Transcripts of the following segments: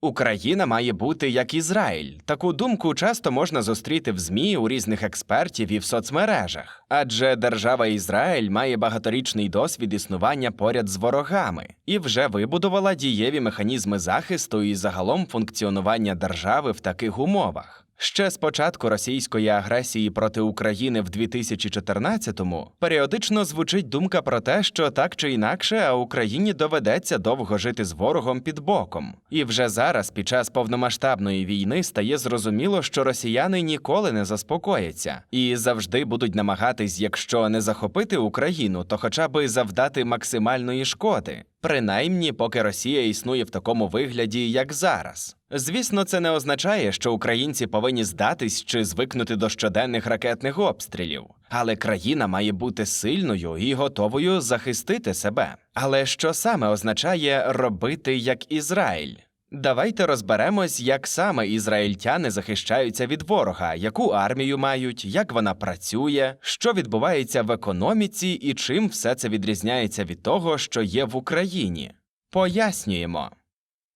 Україна має бути як Ізраїль. Таку думку часто можна зустріти в ЗМІ у різних експертів і в соцмережах. Адже держава Ізраїль має багаторічний досвід існування поряд з ворогами і вже вибудувала дієві механізми захисту і загалом функціонування держави в таких умовах. Ще з початку російської агресії проти України в 2014-му періодично звучить думка про те, що так чи інакше, а Україні доведеться довго жити з ворогом під боком. І вже зараз, під час повномасштабної війни, стає зрозуміло, що росіяни ніколи не заспокояться і завжди будуть намагатись, якщо не захопити Україну, то хоча би завдати максимальної шкоди. Принаймні, поки Росія існує в такому вигляді, як зараз. Звісно, це не означає, що українці повинні здатись чи звикнути до щоденних ракетних обстрілів, але країна має бути сильною і готовою захистити себе. Але що саме означає робити як Ізраїль? Давайте розберемось, як саме ізраїльтяни захищаються від ворога, яку армію мають, як вона працює, що відбувається в економіці і чим все це відрізняється від того, що є в Україні. Пояснюємо.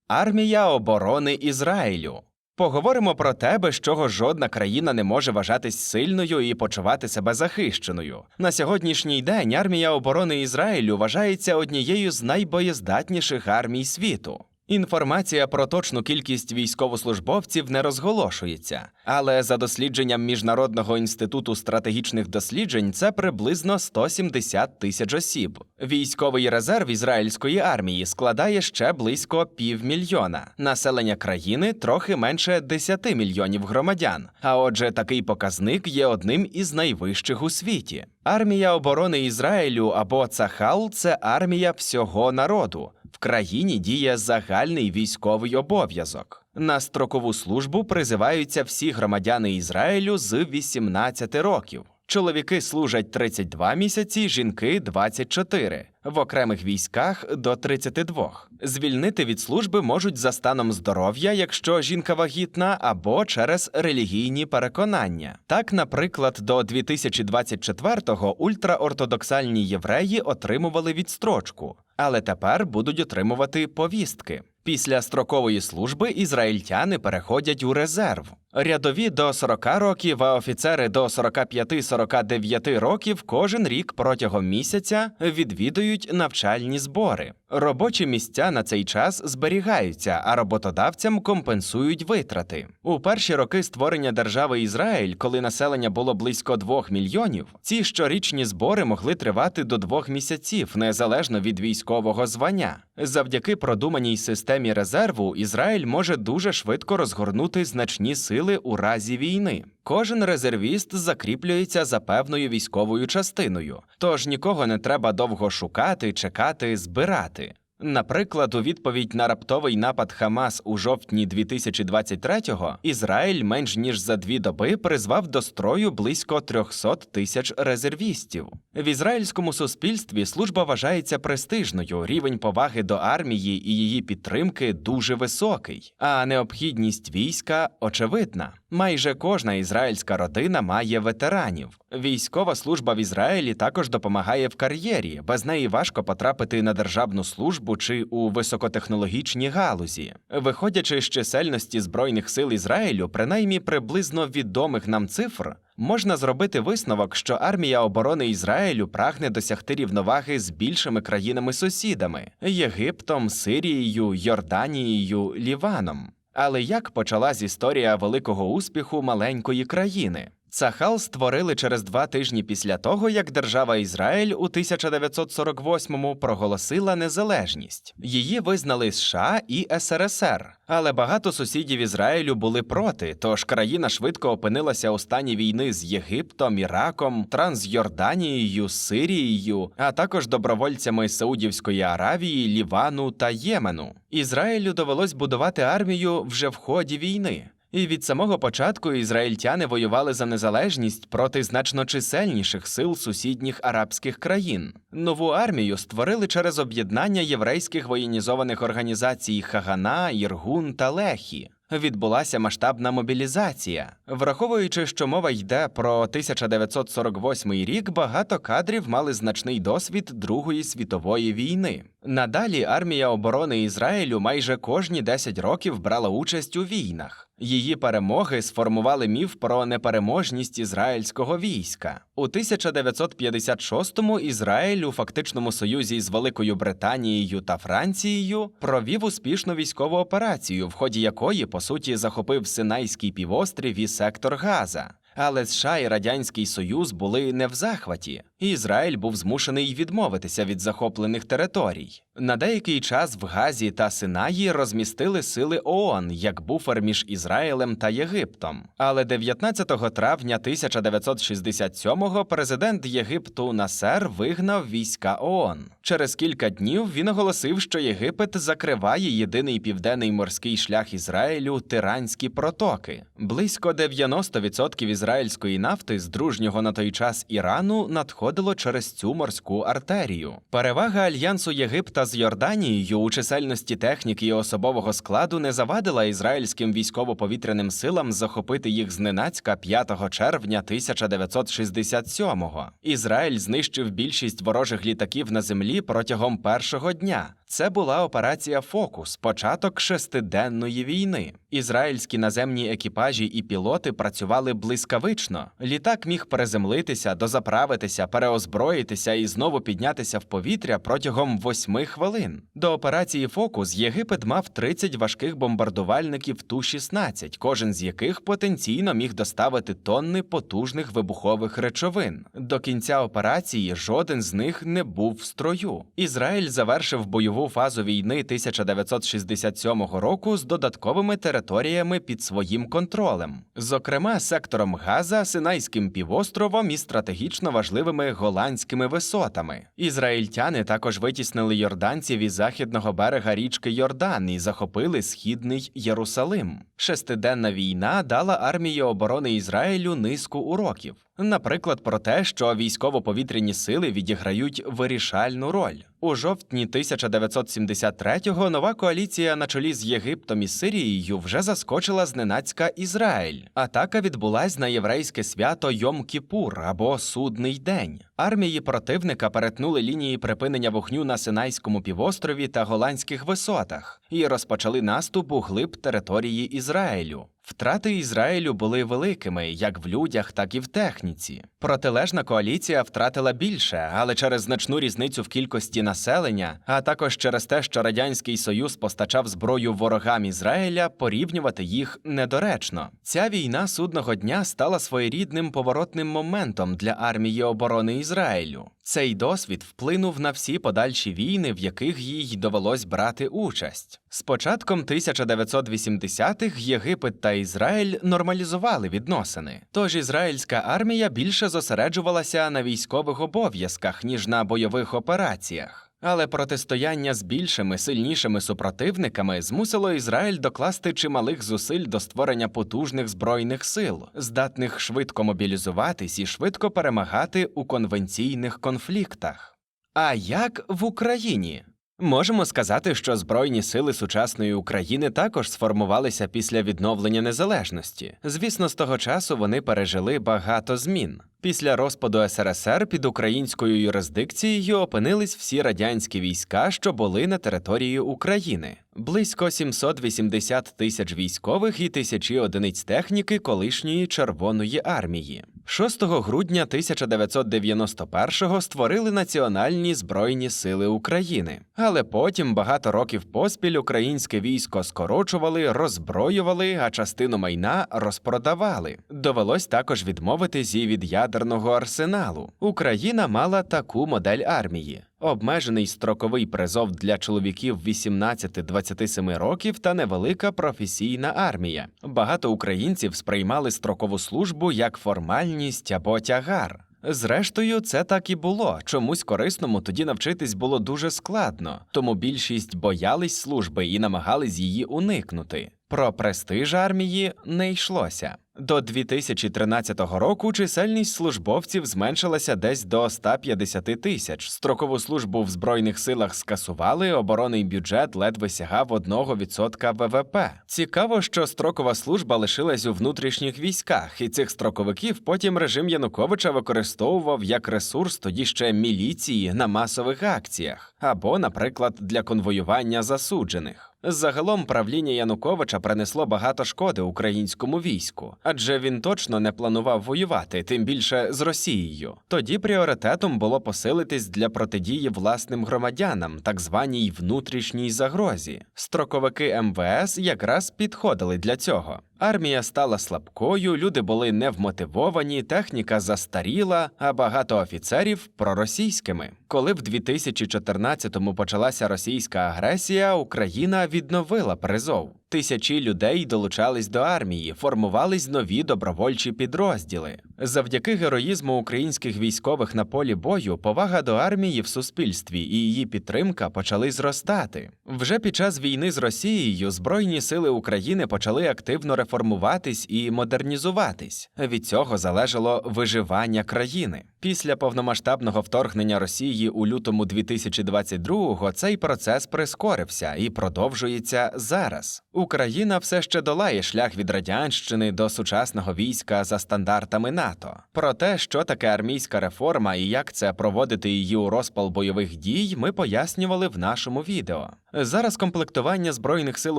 Армія оборони Ізраїлю. Поговоримо про те, без чого жодна країна не може вважатись сильною і почувати себе захищеною. На сьогоднішній день армія оборони Ізраїлю вважається однією з найбоєздатніших армій світу. Інформація про точну кількість військовослужбовців не розголошується, але за дослідженням Міжнародного інституту стратегічних досліджень це приблизно 170 тисяч осіб. Військовий резерв ізраїльської армії складає ще близько півмільйона. Населення країни трохи менше 10 мільйонів громадян. А отже, такий показник є одним із найвищих у світі. Армія оборони Ізраїлю або Цахал це армія всього народу. Країні діє загальний військовий обов'язок. На строкову службу призиваються всі громадяни Ізраїлю з 18 років. Чоловіки служать 32 місяці, жінки 24, в окремих військах до 32. Звільнити від служби можуть за станом здоров'я, якщо жінка вагітна, або через релігійні переконання. Так, наприклад, до 2024-го ультраортодоксальні євреї отримували відстрочку, але тепер будуть отримувати повістки. Після строкової служби ізраїльтяни переходять у резерв. Рядові до 40 років, а офіцери до 45-49 років кожен рік протягом місяця відвідують навчальні збори. Робочі місця на цей час зберігаються, а роботодавцям компенсують витрати. У перші роки створення держави Ізраїль, коли населення було близько 2 мільйонів, ці щорічні збори могли тривати до двох місяців, незалежно від військового звання. Завдяки продуманій системі резерву Ізраїль може дуже швидко розгорнути значні сили у разі війни. Кожен резервіст закріплюється за певною військовою частиною, тож нікого не треба довго шукати, чекати, збирати. Наприклад, у відповідь на раптовий напад Хамас у жовтні 2023-го Ізраїль менш ніж за дві доби призвав до строю близько 300 тисяч резервістів. В ізраїльському суспільстві служба вважається престижною, рівень поваги до армії і її підтримки дуже високий, а необхідність війська очевидна. Майже кожна ізраїльська родина має ветеранів. Військова служба в Ізраїлі також допомагає в кар'єрі. Без неї важко потрапити на державну службу чи у високотехнологічні галузі. Виходячи з чисельності збройних сил Ізраїлю, принаймні приблизно відомих нам цифр. Можна зробити висновок, що армія оборони Ізраїлю прагне досягти рівноваги з більшими країнами-сусідами Єгиптом, Сирією, Йорданією, Ліваном. Але як почалась історія великого успіху маленької країни? Цахал створили через два тижні після того, як держава Ізраїль у 1948-му проголосила незалежність. Її визнали США і СРСР. Але багато сусідів Ізраїлю були проти, тож країна швидко опинилася у стані війни з Єгиптом, Іраком, Трансйорданією, Сирією, а також добровольцями Саудівської Аравії, Лівану та Ємену. Ізраїлю довелось будувати армію вже в ході війни. І від самого початку ізраїльтяни воювали за незалежність проти значно чисельніших сил сусідніх арабських країн. Нову армію створили через об'єднання єврейських воєнізованих організацій Хагана, Іргун та Лехі. відбулася масштабна мобілізація. Враховуючи, що мова йде про 1948 рік, багато кадрів мали значний досвід Другої світової війни. Надалі армія оборони Ізраїлю майже кожні 10 років брала участь у війнах. Її перемоги сформували міф про непереможність ізраїльського війська. У 1956-му Ізраїль у фактичному союзі з Великою Британією та Францією провів успішну військову операцію, в ході якої, по суті, захопив Синайський півострів і сектор Газа. Але США і Радянський Союз були не в захваті, Ізраїль був змушений відмовитися від захоплених територій. На деякий час в Газі та Синаї розмістили сили ООН як буфер між Ізраїлем та Єгиптом. Але 19 травня 1967-го президент Єгипту Насер вигнав війська ООН. Через кілька днів він оголосив, що Єгипет закриває єдиний південний морський шлях Ізраїлю Тиранські протоки. Близько 90% ізраїльської нафти з дружнього на той час Ірану надходило через цю морську артерію. Перевага альянсу Єгипта з Йорданією у чисельності техніки і особового складу не завадила ізраїльським військово-повітряним силам захопити їх зненацька 5 червня 1967-го. Ізраїль знищив більшість ворожих літаків на землі протягом першого дня. Це була операція Фокус, початок шестиденної війни. Ізраїльські наземні екіпажі і пілоти працювали блискавично. Літак міг переземлитися, дозаправитися, переозброїтися і знову піднятися в повітря протягом восьми хвилин. До операції Фокус Єгипет мав 30 важких бомбардувальників Ту-16, кожен з яких потенційно міг доставити тонни потужних вибухових речовин. До кінця операції жоден з них не був в строю. Ізраїль завершив бойову фазу війни 1967 року з додатковими територіями під своїм контролем, зокрема сектором Газа, Синайським півостровом і стратегічно важливими голландськими висотами. Ізраїльтяни також витіснили йорданців із західного берега річки Йордан і захопили східний Єрусалим. Шестиденна війна дала армії оборони Ізраїлю низку уроків. Наприклад, про те, що військово-повітряні сили відіграють вирішальну роль. У жовтні 1973-го нова коаліція на чолі з Єгиптом і Сирією вже заскочила зненацька Ізраїль. Атака відбулась на єврейське свято Йом-Кіпур або Судний день. Армії противника перетнули лінії припинення вогню на Синайському півострові та Голландських висотах і розпочали наступ у глиб території Ізраїлю. Втрати Ізраїлю були великими як в людях, так і в техніці. Протилежна коаліція втратила більше, але через значну різницю в кількості населення, а також через те, що радянський союз постачав зброю ворогам Ізраїля, порівнювати їх недоречно. Ця війна судного дня стала своєрідним поворотним моментом для армії оборони Ізраїлю. Цей досвід вплинув на всі подальші війни, в яких їй довелось брати участь. З початком 1980-х Єгипет та Ізраїль нормалізували відносини. Тож ізраїльська армія більше зосереджувалася на військових обов'язках ніж на бойових операціях. Але протистояння з більшими сильнішими супротивниками змусило Ізраїль докласти чималих зусиль до створення потужних збройних сил, здатних швидко мобілізуватись і швидко перемагати у конвенційних конфліктах. А як в Україні? Можемо сказати, що Збройні сили сучасної України також сформувалися після відновлення незалежності. Звісно, з того часу вони пережили багато змін. Після розпаду СРСР під українською юрисдикцією опинились всі радянські війська, що були на території України. Близько 780 тисяч військових і тисячі одиниць техніки колишньої Червоної армії. 6 грудня 1991-го створили Національні Збройні Сили України. Але потім багато років поспіль українське військо скорочували, роззброювали, а частину майна розпродавали. Довелось також відмовитись і від ядерного арсеналу. Україна мала таку модель армії. Обмежений строковий призов для чоловіків 18-27 років та невелика професійна армія. Багато українців сприймали строкову службу як формальність або тягар. Зрештою, це так і було. Чомусь корисному тоді навчитись було дуже складно, тому більшість боялись служби і намагались її уникнути. Про престиж армії не йшлося. До 2013 року чисельність службовців зменшилася десь до 150 тисяч. Строкову службу в збройних силах скасували. Оборонний бюджет ледве сягав 1% ВВП. Цікаво, що строкова служба лишилась у внутрішніх військах, і цих строковиків потім режим Януковича використовував як ресурс тоді ще міліції на масових акціях або, наприклад, для конвоювання засуджених. Загалом правління Януковича принесло багато шкоди українському війську, адже він точно не планував воювати, тим більше з Росією. Тоді пріоритетом було посилитись для протидії власним громадянам, так званій внутрішній загрозі. Строковики МВС якраз підходили для цього. Армія стала слабкою, люди були невмотивовані, техніка застаріла, а багато офіцерів проросійськими. Коли в 2014-му почалася російська агресія, Україна відновила призов. Тисячі людей долучались до армії, формувались нові добровольчі підрозділи. Завдяки героїзму українських військових на полі бою повага до армії в суспільстві і її підтримка почали зростати. Вже під час війни з Росією Збройні сили України почали активно реформуватись і модернізуватись. Від цього залежало виживання країни. Після повномасштабного вторгнення Росії у лютому 2022-го цей процес прискорився і продовжується зараз. Україна все ще долає шлях від радянщини до сучасного війська за стандартами НАТО. Про те, що таке армійська реформа і як це проводити її у розпал бойових дій, ми пояснювали в нашому відео. Зараз комплектування збройних сил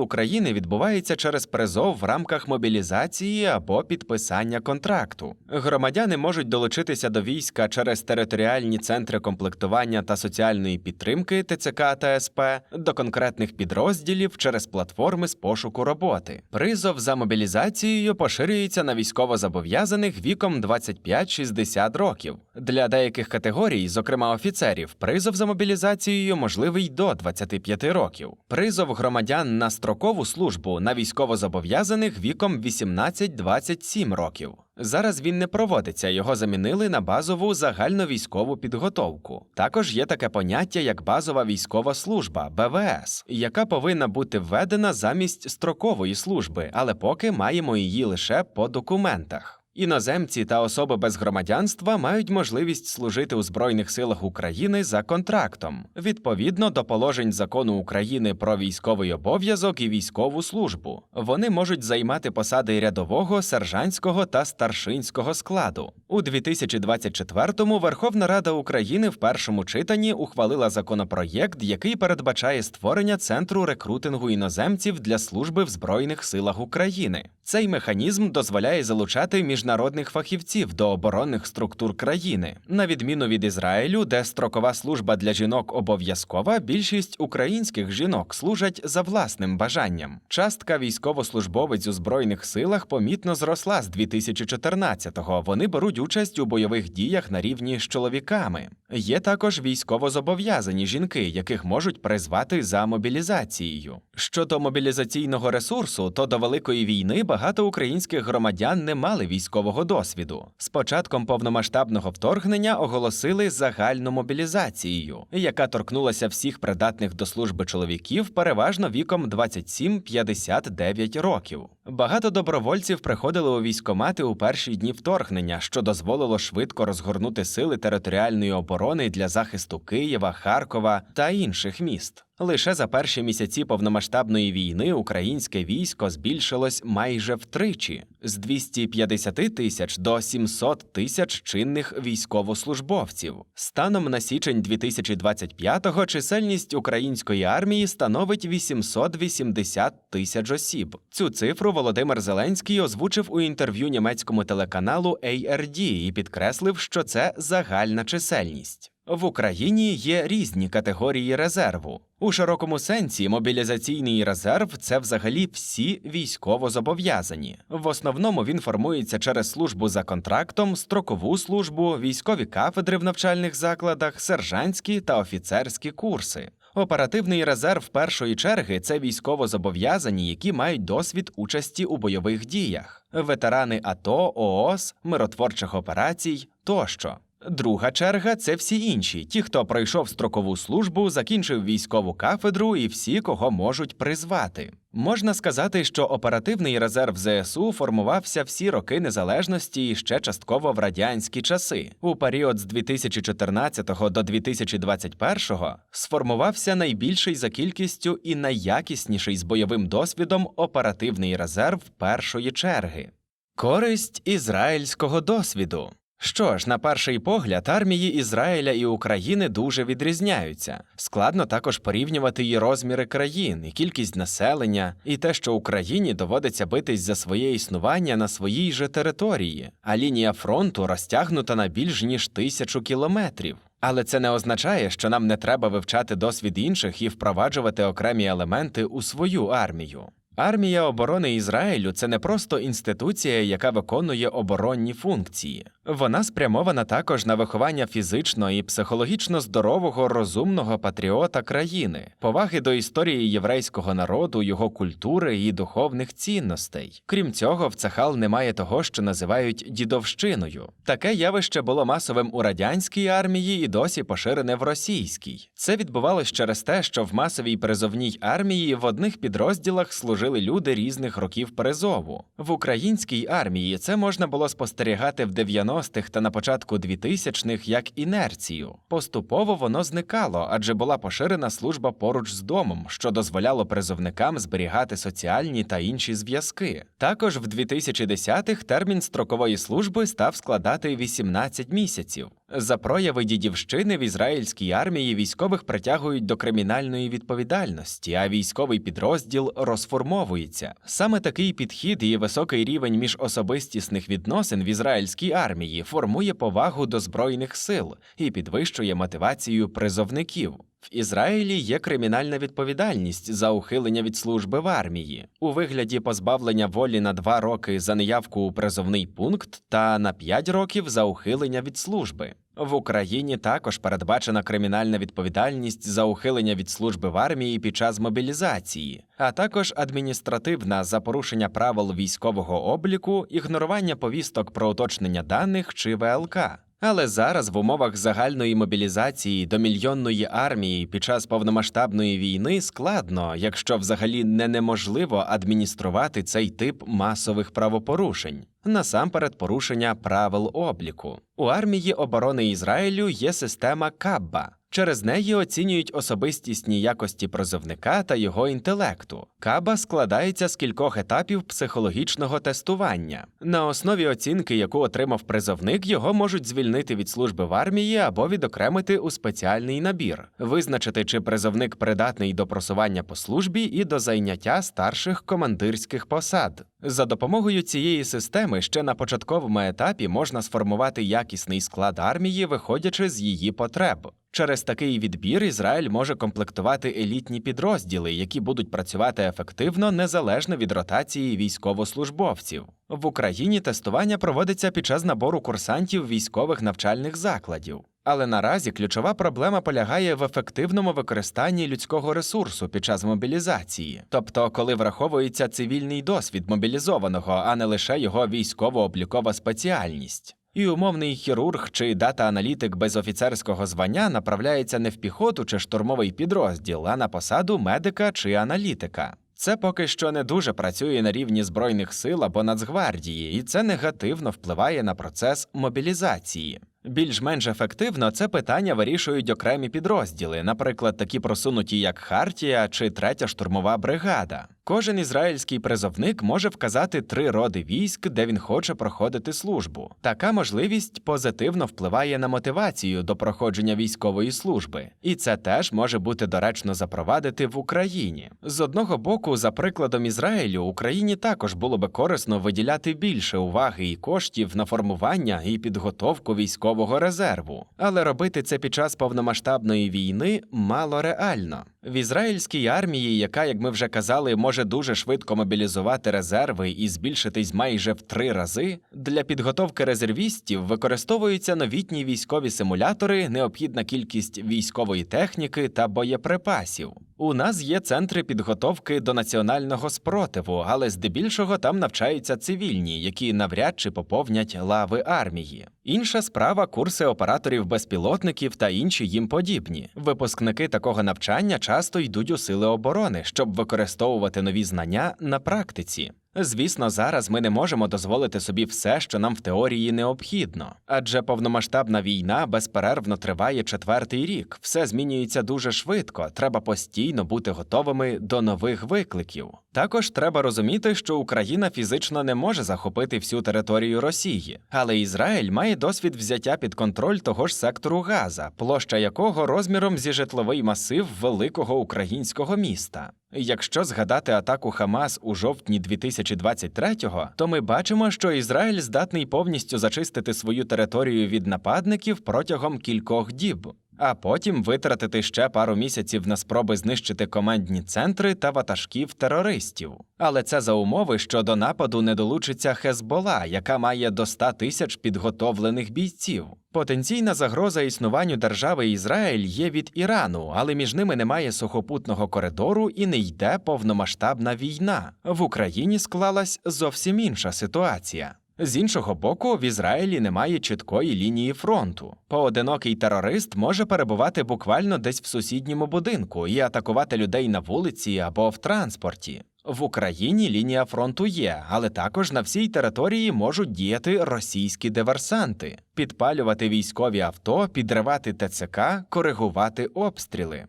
України відбувається через призов в рамках мобілізації або підписання контракту. Громадяни можуть долучитися до війська через територіальні центри комплектування та соціальної підтримки ТЦК та СП, до конкретних підрозділів через платформи з пошуку роботи. Призов за мобілізацією поширюється на військовозобов'язаних віком 25-60 років. Для деяких категорій, зокрема офіцерів, призов за мобілізацією можливий до 25 років. Призов громадян на строкову службу на військовозобов'язаних віком 18-27 років. Зараз він не проводиться, його замінили на базову загальновійськову підготовку. Також є таке поняття як базова військова служба БВС, яка повинна бути введена замість строкової служби, але поки маємо її лише по документах. Іноземці та особи без громадянства мають можливість служити у Збройних силах України за контрактом відповідно до положень закону України про військовий обов'язок і військову службу. Вони можуть займати посади рядового, сержантського та старшинського складу. У 2024-му Верховна Рада України в першому читанні ухвалила законопроєкт, який передбачає створення центру рекрутингу іноземців для служби в Збройних силах України. Цей механізм дозволяє залучати міжнародних фахівців до оборонних структур країни. На відміну від Ізраїлю, де строкова служба для жінок обов'язкова, більшість українських жінок служать за власним бажанням. Частка військовослужбовець у збройних силах помітно зросла з 2014-го. Вони беруть участь у бойових діях на рівні з чоловіками. Є також військовозобов'язані жінки, яких можуть призвати за мобілізацією. Щодо мобілізаційного ресурсу, то до великої війни багато українських громадян не мали військового досвіду. З початком повномасштабного вторгнення оголосили загальну мобілізацію, яка торкнулася всіх придатних до служби чоловіків, переважно віком 27-59 років. Багато добровольців приходили у військомати у перші дні вторгнення, що дозволило швидко розгорнути сили територіальної оборони для захисту Києва, Харкова та інших міст. Лише за перші місяці повномасштабної війни українське військо збільшилось майже втричі з 250 тисяч до 700 тисяч чинних військовослужбовців. Станом на січень 2025-го чисельність української армії становить 880 тисяч осіб. Цю цифру Володимир Зеленський озвучив у інтерв'ю німецькому телеканалу ARD і підкреслив, що це загальна чисельність. В Україні є різні категорії резерву. У широкому сенсі мобілізаційний резерв це взагалі всі військовозобов'язані. В основному він формується через службу за контрактом, строкову службу, військові кафедри в навчальних закладах, сержантські та офіцерські курси. Оперативний резерв першої черги це військовозобов'язані, які мають досвід участі у бойових діях, ветерани АТО, ООС, миротворчих операцій тощо. Друга черга це всі інші, ті, хто пройшов строкову службу, закінчив військову кафедру і всі, кого можуть призвати. Можна сказати, що оперативний резерв ЗСУ формувався всі роки незалежності і ще частково в радянські часи. У період з 2014 до 2021 сформувався найбільший за кількістю і найякісніший з бойовим досвідом оперативний резерв першої черги. Користь ізраїльського досвіду. Що ж, на перший погляд, армії Ізраїля і України дуже відрізняються. Складно також порівнювати і розміри країн, і кількість населення, і те, що Україні доводиться битись за своє існування на своїй же території, а лінія фронту розтягнута на більш ніж тисячу кілометрів. Але це не означає, що нам не треба вивчати досвід інших і впроваджувати окремі елементи у свою армію. Армія оборони Ізраїлю це не просто інституція, яка виконує оборонні функції. Вона спрямована також на виховання фізично і психологічно здорового, розумного патріота країни, поваги до історії єврейського народу, його культури і духовних цінностей. Крім цього, в Цахал немає того, що називають дідовщиною. Таке явище було масовим у радянській армії і досі поширене в російській. Це відбувалось через те, що в масовій призовній армії в одних підрозділах служили люди різних років призову. В українській армії це можна було спостерігати в 90-х та на початку 2000-х як інерцію. Поступово воно зникало, адже була поширена служба поруч з домом, що дозволяло призовникам зберігати соціальні та інші зв'язки. Також в 2010-х термін строкової служби став складати 18 місяців. За прояви дідівщини в ізраїльській армії військових притягують до кримінальної відповідальності, а військовий підрозділ розформовується. Саме такий підхід і високий рівень міжособистісних відносин в ізраїльській армії формує повагу до збройних сил і підвищує мотивацію призовників. В Ізраїлі є кримінальна відповідальність за ухилення від служби в армії у вигляді позбавлення волі на два роки за неявку у призовний пункт та на п'ять років за ухилення від служби. В Україні також передбачена кримінальна відповідальність за ухилення від служби в армії під час мобілізації, а також адміністративна за порушення правил військового обліку, ігнорування повісток про уточнення даних чи ВЛК. Але зараз в умовах загальної мобілізації до мільйонної армії під час повномасштабної війни складно, якщо взагалі не неможливо адмініструвати цей тип масових правопорушень. Насамперед, порушення правил обліку. У армії оборони Ізраїлю є система Кабба. Через неї оцінюють особистісні якості призовника та його інтелекту. Каба складається з кількох етапів психологічного тестування. На основі оцінки, яку отримав призовник, його можуть звільнити від служби в армії або відокремити у спеціальний набір, визначити, чи призовник придатний до просування по службі і до зайняття старших командирських посад. За допомогою цієї системи ще на початковому етапі можна сформувати якісний склад армії, виходячи з її потреб. Через такий відбір Ізраїль може комплектувати елітні підрозділи, які будуть працювати ефективно незалежно від ротації військовослужбовців. В Україні тестування проводиться під час набору курсантів військових навчальних закладів. Але наразі ключова проблема полягає в ефективному використанні людського ресурсу під час мобілізації, тобто коли враховується цивільний досвід мобілізованого, а не лише його військово-облікова спеціальність. І умовний хірург чи дата-аналітик без офіцерського звання направляється не в піхоту чи штурмовий підрозділ, а на посаду медика чи аналітика. Це поки що не дуже працює на рівні Збройних сил або Нацгвардії, і це негативно впливає на процес мобілізації. Більш-менш ефективно це питання вирішують окремі підрозділи, наприклад, такі просунуті, як Хартія чи третя штурмова бригада. Кожен ізраїльський призовник може вказати три роди військ, де він хоче проходити службу. Така можливість позитивно впливає на мотивацію до проходження військової служби, і це теж може бути доречно запровадити в Україні. З одного боку, за прикладом Ізраїлю, Україні також було би корисно виділяти більше уваги і коштів на формування і підготовку військового резерву, але робити це під час повномасштабної війни мало реально. В ізраїльській армії, яка, як ми вже казали, може дуже швидко мобілізувати резерви і збільшитись майже в три рази, для підготовки резервістів використовуються новітні військові симулятори, необхідна кількість військової техніки та боєприпасів. У нас є центри підготовки до національного спротиву, але здебільшого там навчаються цивільні, які навряд чи поповнять лави армії. Інша справа курси операторів безпілотників та інші їм подібні. Випускники такого навчання часто йдуть у сили оборони, щоб використовувати нові знання на практиці. Звісно, зараз ми не можемо дозволити собі все, що нам в теорії необхідно, адже повномасштабна війна безперервно триває четвертий рік. Все змінюється дуже швидко. Треба постійно бути готовими до нових викликів. Також треба розуміти, що Україна фізично не може захопити всю територію Росії, але Ізраїль має досвід взяття під контроль того ж сектору Газа, площа якого розміром зі житловий масив великого українського міста. Якщо згадати атаку Хамас у жовтні 2023-го, то ми бачимо, що Ізраїль здатний повністю зачистити свою територію від нападників протягом кількох діб, а потім витратити ще пару місяців на спроби знищити командні центри та ватажків терористів. Але це за умови, що до нападу не долучиться Хезбола, яка має до 100 тисяч підготовлених бійців. Потенційна загроза існуванню держави Ізраїль є від Ірану, але між ними немає сухопутного коридору і не йде повномасштабна війна. В Україні склалась зовсім інша ситуація. З іншого боку, в Ізраїлі немає чіткої лінії фронту. Поодинокий терорист може перебувати буквально десь в сусідньому будинку і атакувати людей на вулиці або в транспорті. В Україні лінія фронту є, але також на всій території можуть діяти російські диверсанти, підпалювати військові авто, підривати ТЦК, коригувати обстріли.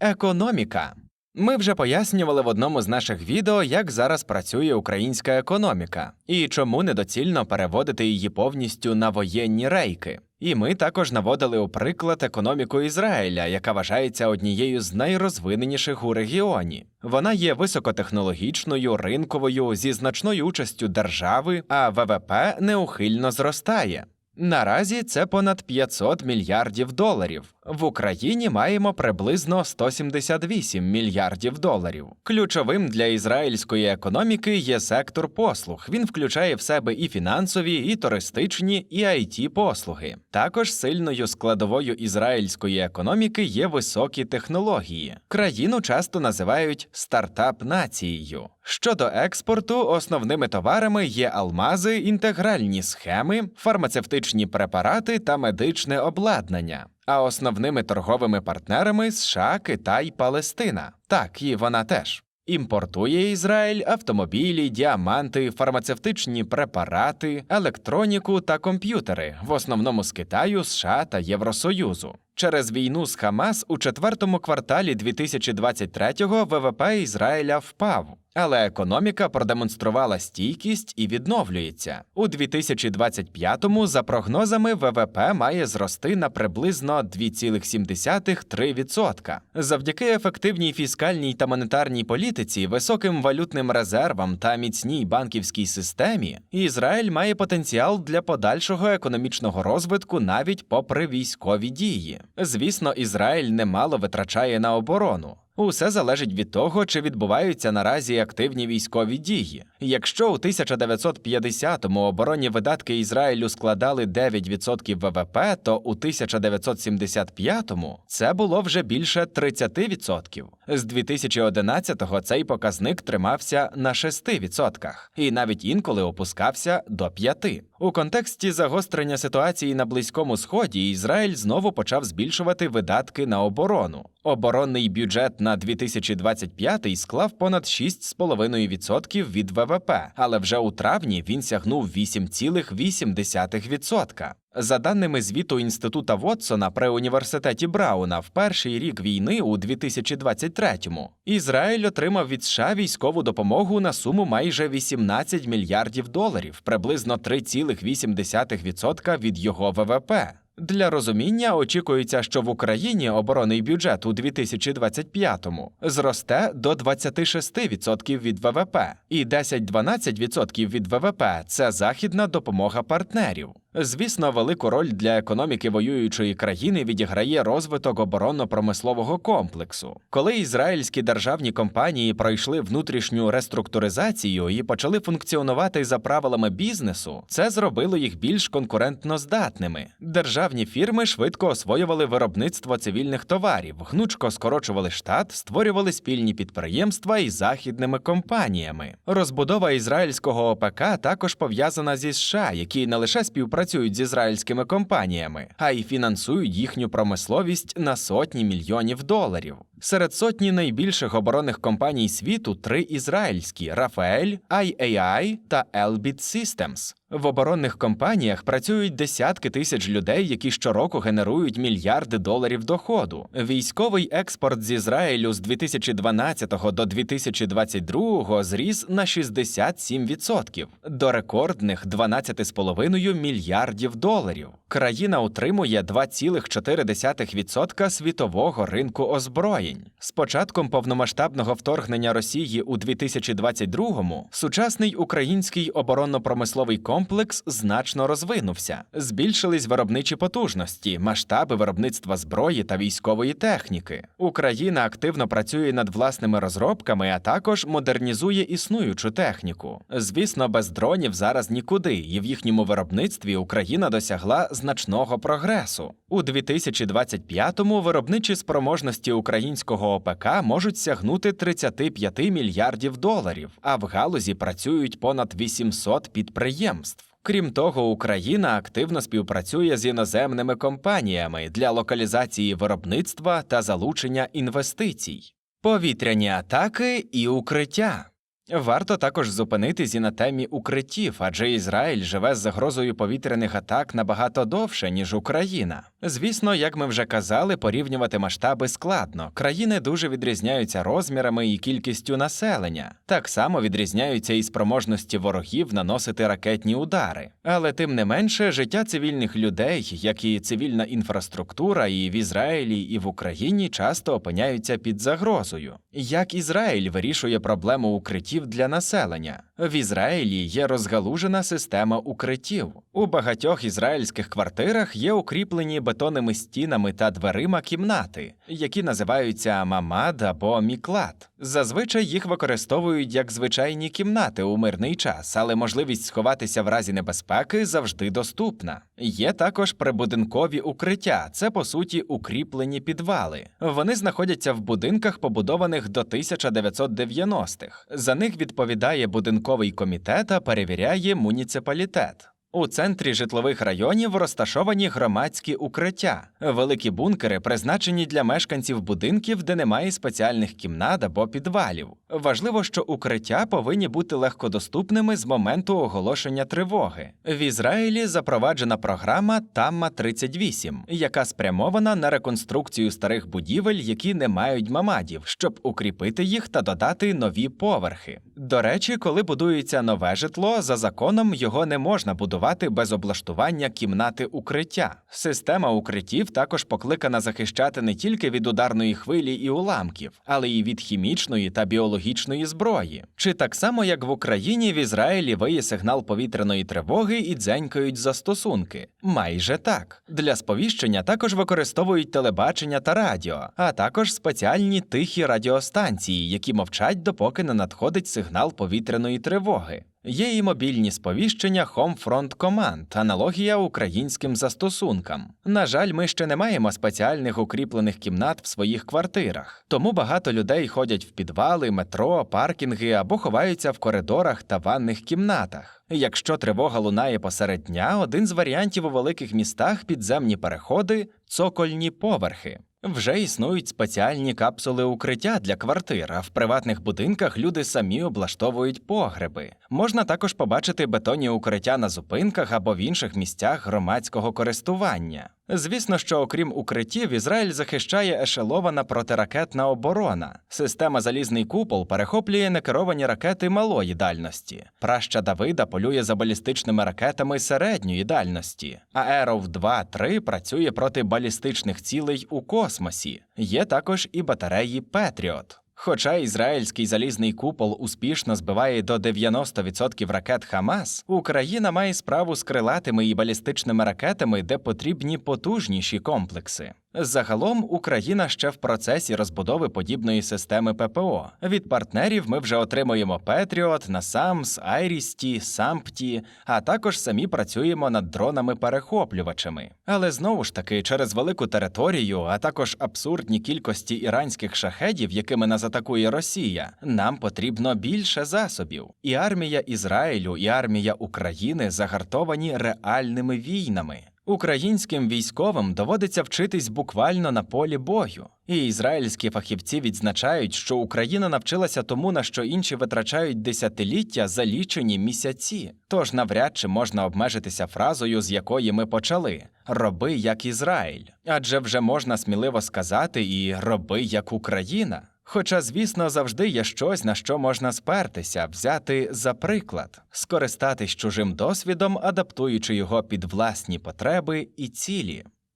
Економіка. Ми вже пояснювали в одному з наших відео, як зараз працює українська економіка і чому недоцільно переводити її повністю на воєнні рейки. І ми також наводили у приклад економіку Ізраїля, яка вважається однією з найрозвиненіших у регіоні. Вона є високотехнологічною, ринковою зі значною участю держави, а ВВП неухильно зростає. Наразі це понад 500 мільярдів доларів. В Україні маємо приблизно 178 мільярдів доларів. Ключовим для ізраїльської економіки є сектор послуг. Він включає в себе і фінансові, і туристичні, і it послуги. Також сильною складовою ізраїльської економіки є високі технології. Країну часто називають стартап-нацією. Щодо експорту, основними товарами є алмази, інтегральні схеми, фармацевтичні препарати та медичне обладнання. А основними торговими партнерами США, Китай, Палестина. Так, і вона теж. Імпортує Ізраїль автомобілі, діаманти, фармацевтичні препарати, електроніку та комп'ютери, в основному з Китаю, США та Євросоюзу. Через війну з Хамас у четвертому кварталі 2023-го ВВП Ізраїля впав, але економіка продемонструвала стійкість і відновлюється. У 2025-му, за прогнозами, ВВП має зрости на приблизно 2,7-3%. Завдяки ефективній фіскальній та монетарній політиці, високим валютним резервам та міцній банківській системі, Ізраїль має потенціал для подальшого економічного розвитку навіть попри військові дії. Звісно, Ізраїль немало витрачає на оборону. Усе залежить від того, чи відбуваються наразі активні військові дії. Якщо у 1950-му оборонні видатки Ізраїлю складали 9% ВВП, то у 1975-му це було вже більше 30%. З 2011-го цей показник тримався на 6%, і навіть інколи опускався до 5%. У контексті загострення ситуації на Близькому Сході Ізраїль знову почав збільшувати видатки на оборону. Оборонний бюджет на 2025 склав понад 6,5% від ВВП, але вже у травні він сягнув 8,8%. За даними звіту інститута Вотсона при університеті Брауна, в перший рік війни у 2023-му Ізраїль отримав від США військову допомогу на суму майже 18 мільярдів доларів, приблизно 3,8% від його ВВП. Для розуміння очікується, що в Україні оборонний бюджет у 2025-му зросте до 26% від ВВП, і 10-12% від ВВП це західна допомога партнерів. Звісно, велику роль для економіки воюючої країни відіграє розвиток оборонно-промислового комплексу. Коли ізраїльські державні компанії пройшли внутрішню реструктуризацію і почали функціонувати за правилами бізнесу, це зробило їх більш конкурентно здатними. Державні фірми швидко освоювали виробництво цивільних товарів, гнучко скорочували штат, створювали спільні підприємства із західними компаніями. Розбудова ізраїльського ОПК також пов'язана зі США, які не лише співпрацюють з ізраїльськими компаніями, а й фінансують їхню промисловість на сотні мільйонів доларів. Серед сотні найбільших оборонних компаній світу три ізраїльські Rafael, IAI та Elbit Systems. В оборонних компаніях працюють десятки тисяч людей, які щороку генерують мільярди доларів доходу. Військовий експорт з Ізраїлю з 2012 до 2022 зріс на 67% до рекордних 12,5 мільярдів доларів. Країна утримує 2,4% світового ринку озброєнь. З початком повномасштабного вторгнення Росії у 2022-му сучасний український оборонно-промисловий комплекс значно розвинувся. Збільшились виробничі потужності, масштаби виробництва зброї та військової техніки. Україна активно працює над власними розробками, а також модернізує існуючу техніку. Звісно, без дронів зараз нікуди, і в їхньому виробництві Україна досягла значного прогресу. У 2025-му виробничі спроможності українського ОПК можуть сягнути 35 мільярдів доларів, а в галузі працюють понад 800 підприємств. Крім того, Україна активно співпрацює з іноземними компаніями для локалізації виробництва та залучення інвестицій. Повітряні атаки і укриття. Варто також зупинитись і на темі укриттів, адже Ізраїль живе з загрозою повітряних атак набагато довше, ніж Україна. Звісно, як ми вже казали, порівнювати масштаби складно. Країни дуже відрізняються розмірами і кількістю населення. Так само відрізняються і спроможності ворогів наносити ракетні удари. Але тим не менше, життя цивільних людей, як і цивільна інфраструктура, і в Ізраїлі, і в Україні часто опиняються під загрозою. Як Ізраїль вирішує проблему укриттів для населення? В Ізраїлі є розгалужена система укриттів. У багатьох ізраїльських квартирах є укріплені бетонними стінами та дверима кімнати, які називаються мамад або міклад. Зазвичай їх використовують як звичайні кімнати у мирний час, але можливість сховатися в разі небезпеки завжди доступна. Є також прибудинкові укриття, це по суті укріплені підвали. Вони знаходяться в будинках, побудованих до 1990-х. За них відповідає будинковий комітет, перевіряє муніципалітет. У центрі житлових районів розташовані громадські укриття, великі бункери, призначені для мешканців будинків, де немає спеціальних кімнат або підвалів. Важливо, що укриття повинні бути легкодоступними з моменту оголошення тривоги. В Ізраїлі запроваджена програма Тамма 38 яка спрямована на реконструкцію старих будівель, які не мають мамадів, щоб укріпити їх та додати нові поверхи. До речі, коли будується нове житло, за законом його не можна будувати без облаштування кімнати укриття. Система укриттів також покликана захищати не тільки від ударної хвилі і уламків, але й від хімічної та біологічної зброї. Чи так само, як в Україні в Ізраїлі виє сигнал повітряної тривоги і дзенькають застосунки? Майже так. Для сповіщення також використовують телебачення та радіо, а також спеціальні тихі радіостанції, які мовчать, допоки не надходить сигнал повітряної тривоги. Є і мобільні сповіщення Homefront Command, аналогія українським застосункам. На жаль, ми ще не маємо спеціальних укріплених кімнат в своїх квартирах, тому багато людей ходять в підвали, метро, паркінги або ховаються в коридорах та ванних кімнатах. Якщо тривога лунає посеред дня, один з варіантів у великих містах підземні переходи, цокольні поверхи. Вже існують спеціальні капсули укриття для квартир, а в приватних будинках люди самі облаштовують погреби. Можна також побачити бетонні укриття на зупинках або в інших місцях громадського користування. Звісно, що окрім укриттів, Ізраїль захищає ешелована протиракетна оборона. Система залізний купол перехоплює некеровані ракети малої дальності. Праща Давида полює за балістичними ракетами середньої дальності. А Arrow 2-3 працює проти балістичних цілей у космосі. Є також і батареї Петріот. Хоча ізраїльський залізний купол успішно збиває до 90% ракет Хамас, Україна має справу з крилатими і балістичними ракетами, де потрібні потужніші комплекси. Загалом Україна ще в процесі розбудови подібної системи ППО. Від партнерів ми вже отримуємо Петріот, Насамс, Айрісті, Сампті, а також самі працюємо над дронами-перехоплювачами. Але знову ж таки, через велику територію, а також абсурдні кількості іранських шахедів, якими нас атакує Росія, нам потрібно більше засобів. І армія Ізраїлю, і армія України загартовані реальними війнами. Українським військовим доводиться вчитись буквально на полі бою. І ізраїльські фахівці відзначають, що Україна навчилася тому, на що інші витрачають десятиліття за лічені місяці. Тож навряд чи можна обмежитися фразою, з якої ми почали роби як Ізраїль. Адже вже можна сміливо сказати і роби як Україна. Хоча, звісно, завжди є щось, на що можна спертися, взяти за приклад, скористатись чужим досвідом, адаптуючи його під власні потреби і цілі.